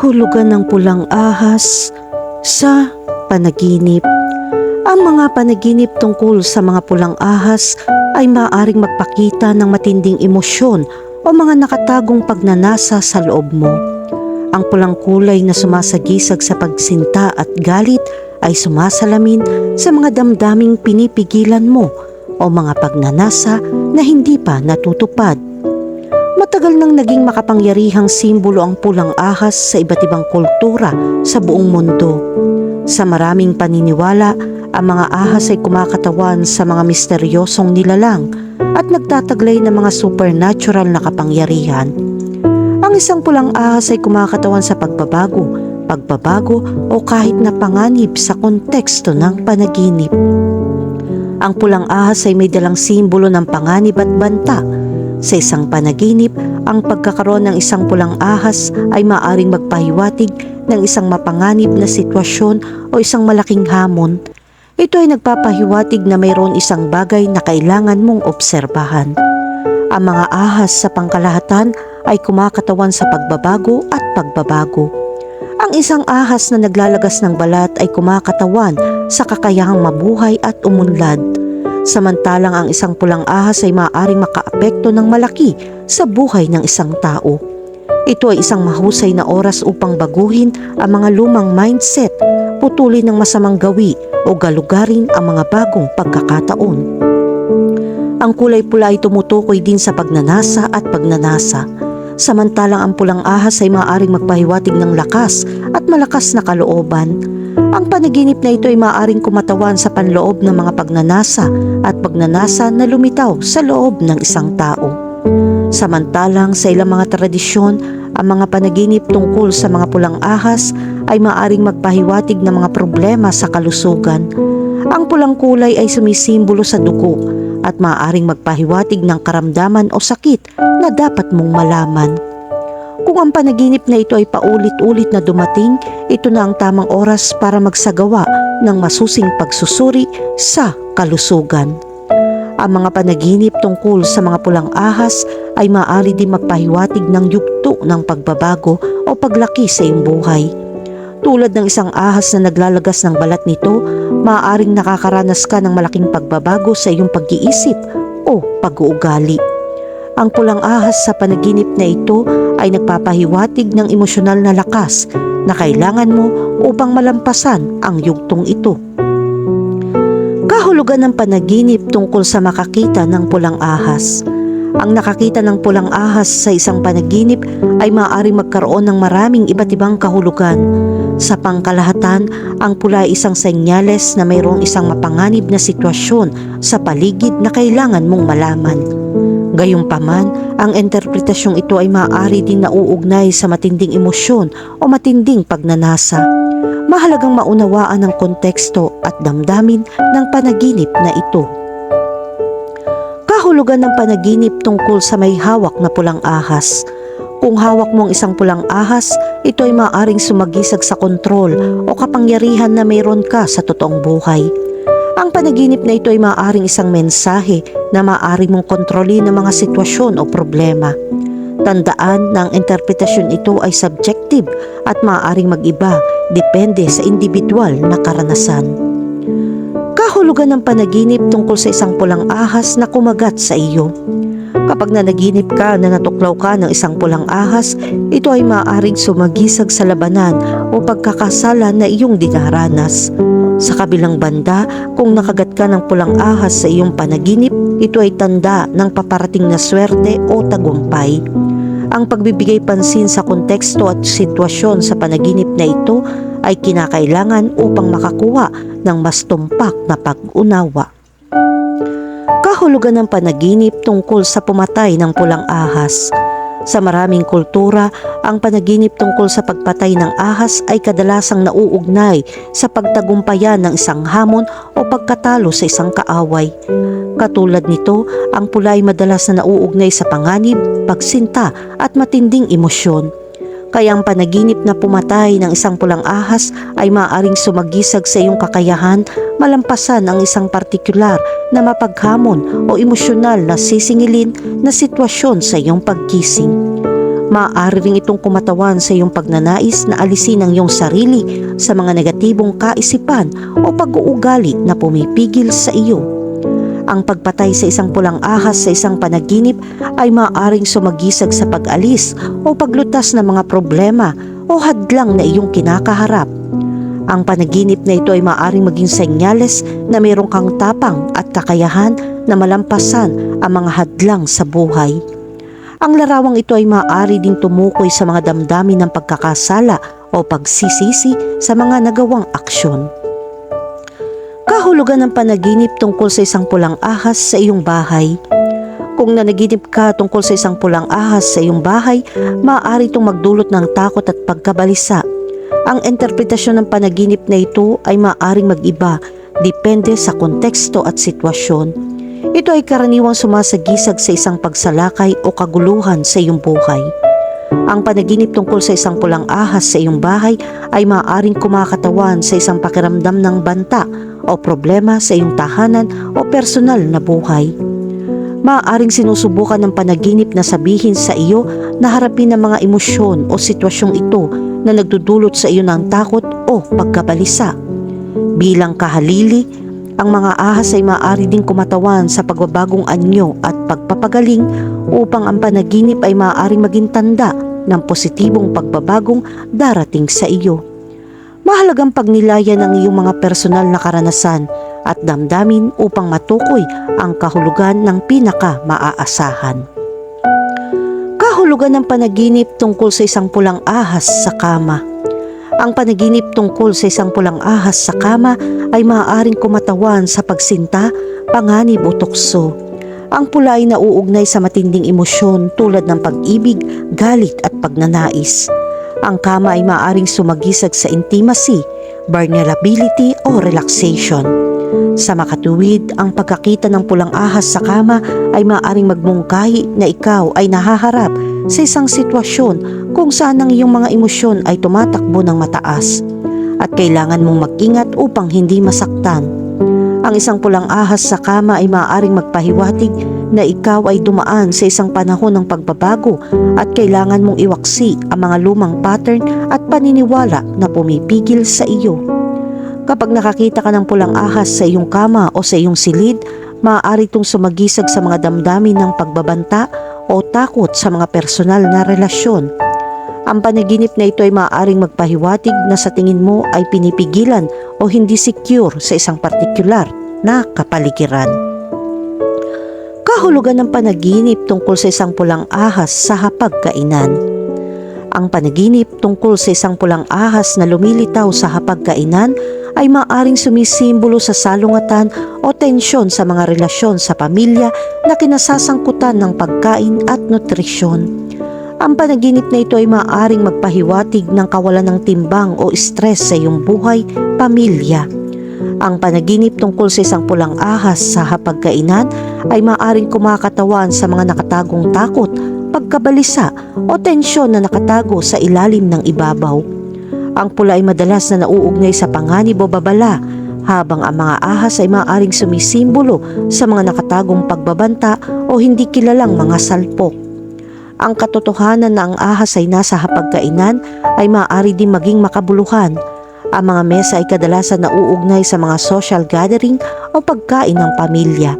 kahulugan ng pulang ahas sa panaginip. Ang mga panaginip tungkol sa mga pulang ahas ay maaaring magpakita ng matinding emosyon o mga nakatagong pagnanasa sa loob mo. Ang pulang kulay na sumasagisag sa pagsinta at galit ay sumasalamin sa mga damdaming pinipigilan mo o mga pagnanasa na hindi pa natutupad. Matagal nang naging makapangyarihang simbolo ang pulang ahas sa iba't ibang kultura sa buong mundo. Sa maraming paniniwala, ang mga ahas ay kumakatawan sa mga misteryosong nilalang at nagtataglay ng mga supernatural na kapangyarihan. Ang isang pulang ahas ay kumakatawan sa pagbabago, pagbabago o kahit na panganib sa konteksto ng panaginip. Ang pulang ahas ay may dalang simbolo ng panganib at banta. Sa isang panaginip, ang pagkakaroon ng isang pulang ahas ay maaring magpahiwatig ng isang mapanganib na sitwasyon o isang malaking hamon. Ito ay nagpapahiwatig na mayroon isang bagay na kailangan mong obserbahan. Ang mga ahas sa pangkalahatan ay kumakatawan sa pagbabago at pagbabago. Ang isang ahas na naglalagas ng balat ay kumakatawan sa kakayahang mabuhay at umunlad. Samantalang ang isang pulang ahas ay maaaring makaapekto ng malaki sa buhay ng isang tao. Ito ay isang mahusay na oras upang baguhin ang mga lumang mindset, putulin ng masamang gawi o galugarin ang mga bagong pagkakataon. Ang kulay pula ay tumutukoy din sa pagnanasa at pagnanasa. Samantalang ang pulang ahas ay maaaring magpahiwatig ng lakas at malakas na kalooban. Ang panaginip na ito ay maaaring kumatawan sa panloob ng mga pagnanasa at pagnanasa na lumitaw sa loob ng isang tao. Samantalang sa ilang mga tradisyon, ang mga panaginip tungkol sa mga pulang ahas ay maaaring magpahiwatig ng mga problema sa kalusugan. Ang pulang kulay ay sumisimbolo sa dugo at maaaring magpahiwatig ng karamdaman o sakit na dapat mong malaman. Kung ang panaginip na ito ay paulit-ulit na dumating, ito na ang tamang oras para magsagawa ng masusing pagsusuri sa kalusugan. Ang mga panaginip tungkol sa mga pulang ahas ay maaari din magpahiwatig ng yugto ng pagbabago o paglaki sa iyong buhay. Tulad ng isang ahas na naglalagas ng balat nito, maaaring nakakaranas ka ng malaking pagbabago sa iyong pag-iisip o pag-uugali. Ang pulang ahas sa panaginip na ito ay nagpapahiwatig ng emosyonal na lakas na kailangan mo upang malampasan ang yugtong ito. Kahulugan ng panaginip tungkol sa makakita ng pulang ahas. Ang nakakita ng pulang ahas sa isang panaginip ay maaaring magkaroon ng maraming iba't ibang kahulugan. Sa pangkalahatan, ang pula ay isang senyales na mayroong isang mapanganib na sitwasyon sa paligid na kailangan mong malaman. Gayunpaman, ang interpretasyong ito ay maaari din nauugnay sa matinding emosyon o matinding pagnanasa. Mahalagang maunawaan ang konteksto at damdamin ng panaginip na ito. Kahulugan ng panaginip tungkol sa may hawak na pulang ahas. Kung hawak mo ang isang pulang ahas, ito ay maaaring sumagisag sa kontrol o kapangyarihan na mayroon ka sa totoong buhay. Ang panaginip na ito ay maaaring isang mensahe na maaari mong kontrolin ng mga sitwasyon o problema. Tandaan na ang interpretasyon ito ay subjective at maaaring mag-iba depende sa individual na karanasan. Kahulugan ng panaginip tungkol sa isang pulang ahas na kumagat sa iyo. Kapag nanaginip ka na natuklaw ka ng isang pulang ahas, ito ay maaaring sumagisag sa labanan o pagkakasala na iyong dinaranas. Sa kabilang banda, kung nakagat ka ng pulang ahas sa iyong panaginip, ito ay tanda ng paparating na swerte o tagumpay. Ang pagbibigay pansin sa konteksto at sitwasyon sa panaginip na ito ay kinakailangan upang makakuha ng mas tumpak na pag-unawa. Kahulugan ng panaginip tungkol sa pumatay ng pulang ahas. Sa maraming kultura, ang panaginip tungkol sa pagpatay ng ahas ay kadalasang nauugnay sa pagtagumpayan ng isang hamon o pagkatalo sa isang kaaway. Katulad nito, ang pula ay madalas na nauugnay sa panganib, pagsinta at matinding emosyon. Kaya ang panaginip na pumatay ng isang pulang ahas ay maaaring sumagisag sa iyong kakayahan malampasan ang isang partikular na mapaghamon o emosyonal na sisingilin na sitwasyon sa iyong pagkising. Maaari rin itong kumatawan sa iyong pagnanais na alisin ang iyong sarili sa mga negatibong kaisipan o pag-uugali na pumipigil sa iyo. Ang pagpatay sa isang pulang ahas sa isang panaginip ay maaaring sumagisag sa pag-alis o paglutas ng mga problema o hadlang na iyong kinakaharap. Ang panaginip na ito ay maaaring maging senyales na mayroong kang tapang at kakayahan na malampasan ang mga hadlang sa buhay. Ang larawang ito ay maaari ding tumukoy sa mga damdamin ng pagkakasala o pagsisisi sa mga nagawang aksyon. Kahulugan ng panaginip tungkol sa isang pulang ahas sa iyong bahay. Kung nanaginip ka tungkol sa isang pulang ahas sa iyong bahay, maaari itong magdulot ng takot at pagkabalisa. Ang interpretasyon ng panaginip na ito ay maaaring mag-iba depende sa konteksto at sitwasyon. Ito ay karaniwang sumasagisag sa isang pagsalakay o kaguluhan sa iyong buhay. Ang panaginip tungkol sa isang pulang ahas sa iyong bahay ay maaaring kumakatawan sa isang pakiramdam ng banta o problema sa iyong tahanan o personal na buhay. Maaaring sinusubukan ng panaginip na sabihin sa iyo na harapin ang mga emosyon o sitwasyong ito na nagdudulot sa iyo ng takot o pagkabalisa. Bilang kahalili, ang mga ahas ay maaari ding kumatawan sa pagbabagong anyo at pagpapagaling upang ang panaginip ay maaaring maging tanda ng positibong pagbabagong darating sa iyo. Mahalagang pagnilayan ang iyong mga personal na karanasan at damdamin upang matukoy ang kahulugan ng pinaka maaasahan. Kahulugan ng panaginip tungkol sa isang pulang ahas sa kama. Ang panaginip tungkol sa isang pulang ahas sa kama ay maaaring kumatawan sa pagsinta, panganib o tukso. Ang pula ay nauugnay sa matinding emosyon tulad ng pag-ibig, galit at pagnanais. Ang kama ay maaaring sumagisag sa intimacy, vulnerability o relaxation. Sa makatuwid, ang pagkakita ng pulang ahas sa kama ay maaaring magmungkahi na ikaw ay nahaharap sa isang sitwasyon kung saan ang iyong mga emosyon ay tumatakbo ng mataas at kailangan mong mag-ingat upang hindi masaktan. Ang isang pulang ahas sa kama ay maaaring magpahiwatig na ikaw ay dumaan sa isang panahon ng pagbabago at kailangan mong iwaksi ang mga lumang pattern at paniniwala na pumipigil sa iyo. Kapag nakakita ka ng pulang ahas sa iyong kama o sa iyong silid, maaari itong sumagisag sa mga damdamin ng pagbabanta o takot sa mga personal na relasyon ang panaginip na ito ay maaaring magpahiwatig na sa tingin mo ay pinipigilan o hindi secure sa isang partikular na kapaligiran. Kahulugan ng panaginip tungkol sa isang pulang ahas sa hapagkainan. Ang panaginip tungkol sa isang pulang ahas na lumilitaw sa hapagkainan ay maaring sumisimbolo sa salungatan o tensyon sa mga relasyon sa pamilya na kinasasangkutan ng pagkain at nutrisyon. Ang panaginip na ito ay maaaring magpahiwatig ng kawalan ng timbang o stress sa iyong buhay, pamilya. Ang panaginip tungkol sa isang pulang ahas sa hapagkainan ay maaaring kumakatawan sa mga nakatagong takot, pagkabalisa o tensyon na nakatago sa ilalim ng ibabaw. Ang pula ay madalas na nauugnay sa panganib o babala, habang ang mga ahas ay maaaring sumisimbolo sa mga nakatagong pagbabanta o hindi kilalang mga salpok ang katotohanan na ang ahas ay nasa hapagkainan ay maaari din maging makabuluhan. Ang mga mesa ay kadalasan nauugnay sa mga social gathering o pagkain ng pamilya.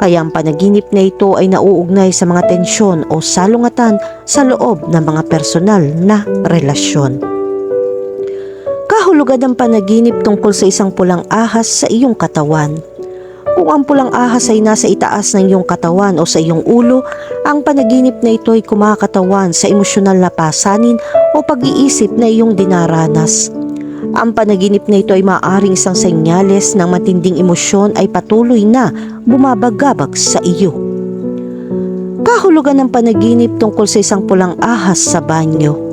Kaya ang panaginip na ito ay nauugnay sa mga tensyon o salungatan sa loob ng mga personal na relasyon. Kahulugan ng panaginip tungkol sa isang pulang ahas sa iyong katawan. Kung ang pulang ahas ay nasa itaas ng iyong katawan o sa iyong ulo, ang panaginip na ito ay kumakatawan sa emosyonal na pasanin o pag-iisip na iyong dinaranas. Ang panaginip na ito ay maaaring isang senyales ng matinding emosyon ay patuloy na bumabagabag sa iyo. Kahulugan ng panaginip tungkol sa isang pulang ahas sa banyo.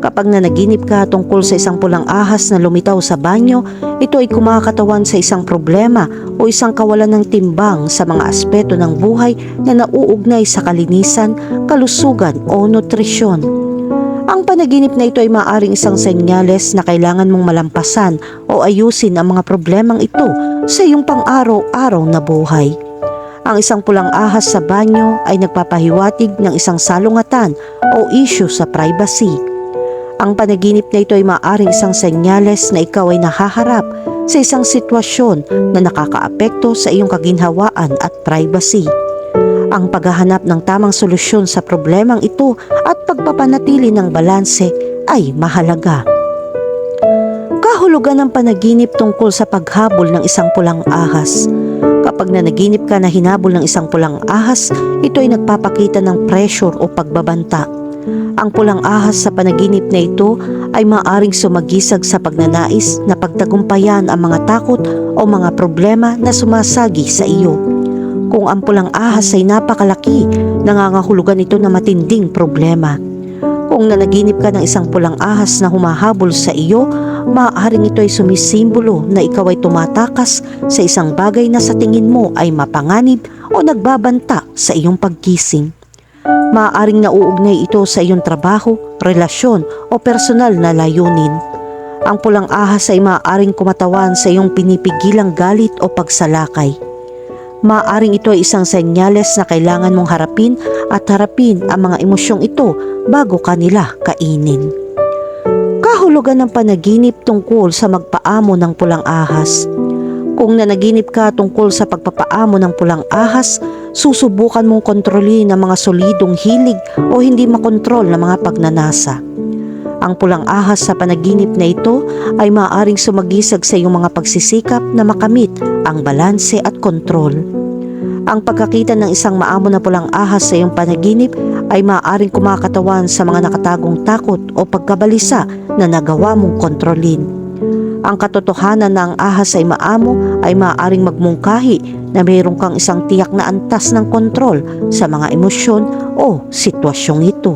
Kapag nanaginip ka tungkol sa isang pulang ahas na lumitaw sa banyo, ito ay kumakatawan sa isang problema o isang kawalan ng timbang sa mga aspeto ng buhay na nauugnay sa kalinisan, kalusugan o nutrisyon. Ang panaginip na ito ay maaaring isang senyales na kailangan mong malampasan o ayusin ang mga problemang ito sa iyong pang-araw-araw na buhay. Ang isang pulang ahas sa banyo ay nagpapahiwatig ng isang salungatan o issue sa privacy. Ang panaginip na ito ay maaaring isang senyales na ikaw ay nahaharap sa isang sitwasyon na nakakaapekto sa iyong kaginhawaan at privacy. Ang paghahanap ng tamang solusyon sa problemang ito at pagpapanatili ng balanse ay mahalaga. Kahulugan ng panaginip tungkol sa paghabol ng isang pulang ahas. Kapag nanaginip ka na hinabol ng isang pulang ahas, ito ay nagpapakita ng pressure o pagbabanta. Ang pulang ahas sa panaginip na ito ay maaring sumagisag sa pagnanais na pagtagumpayan ang mga takot o mga problema na sumasagi sa iyo. Kung ang pulang ahas ay napakalaki, nangangahulugan ito na matinding problema. Kung nanaginip ka ng isang pulang ahas na humahabol sa iyo, maaaring ito ay sumisimbolo na ikaw ay tumatakas sa isang bagay na sa tingin mo ay mapanganib o nagbabanta sa iyong pagkising. Maaaring nauugnay ito sa iyong trabaho, relasyon o personal na layunin. Ang pulang ahas ay maaaring kumatawan sa iyong pinipigilang galit o pagsalakay. Maaaring ito ay isang senyales na kailangan mong harapin at harapin ang mga emosyong ito bago ka nila kainin. Kahulugan ng panaginip tungkol sa magpaamo ng pulang ahas. Kung nanaginip ka tungkol sa pagpapaamo ng pulang ahas, susubukan mong kontrolin ang mga solidong hilig o hindi makontrol na mga pagnanasa. Ang pulang ahas sa panaginip na ito ay maaaring sumagisag sa iyong mga pagsisikap na makamit ang balanse at kontrol. Ang pagkakita ng isang maamo na pulang ahas sa iyong panaginip ay maaaring kumakatawan sa mga nakatagong takot o pagkabalisa na nagawa mong kontrolin. Ang katotohanan na ang ahas ay maamo ay maaaring magmungkahi na mayroon kang isang tiyak na antas ng kontrol sa mga emosyon o sitwasyong ito.